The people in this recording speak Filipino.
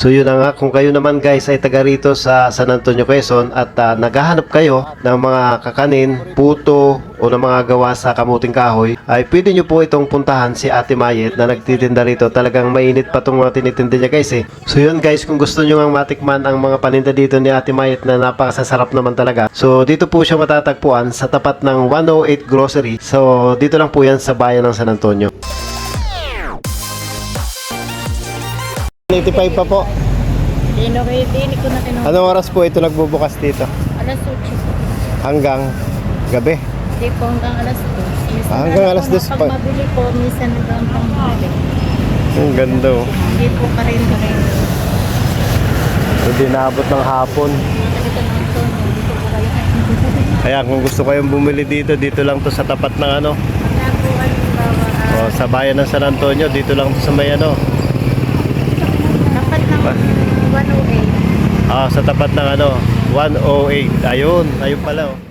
So yun na nga, kung kayo naman guys ay taga rito sa San Antonio, Quezon at ah, naghahanap kayo ng mga kakanin, puto o ng mga gawa sa kamuting kahoy, ay pwede nyo po itong puntahan si Ate Mayet na nagtitinda rito. Talagang mainit pa itong mga tinitinda niya guys eh. So yun guys, kung gusto nyo nga matikman ang mga paninda dito ni Ate Mayet na napakasasarap naman talaga. So dito po siya matatagpuan sa tapat ng 108 Grocery. So dito lang po yan sa bayan ng San Antonio. 85 pa po. Kayo, dini ko na kinuha. Anong oras po ito nagbubukas dito? Alas 8 po. Hanggang gabi. Hindi po hanggang alas 2. Minsan Ah, hanggang alas po 2 Pag pa- mabili po, minsan na lang pang mabili. Ang ganda oh. Hindi po ka rin rin. Hindi naabot ng hapon. Hindi. Kaya kung gusto kayong bumili dito, dito lang to sa tapat ng ano, o, sa bayan ng San Antonio, dito lang to sa may ano, dapat ng Ba? 108. ah, sa tapat ng ano, 108. Ayun, ayun pala oh.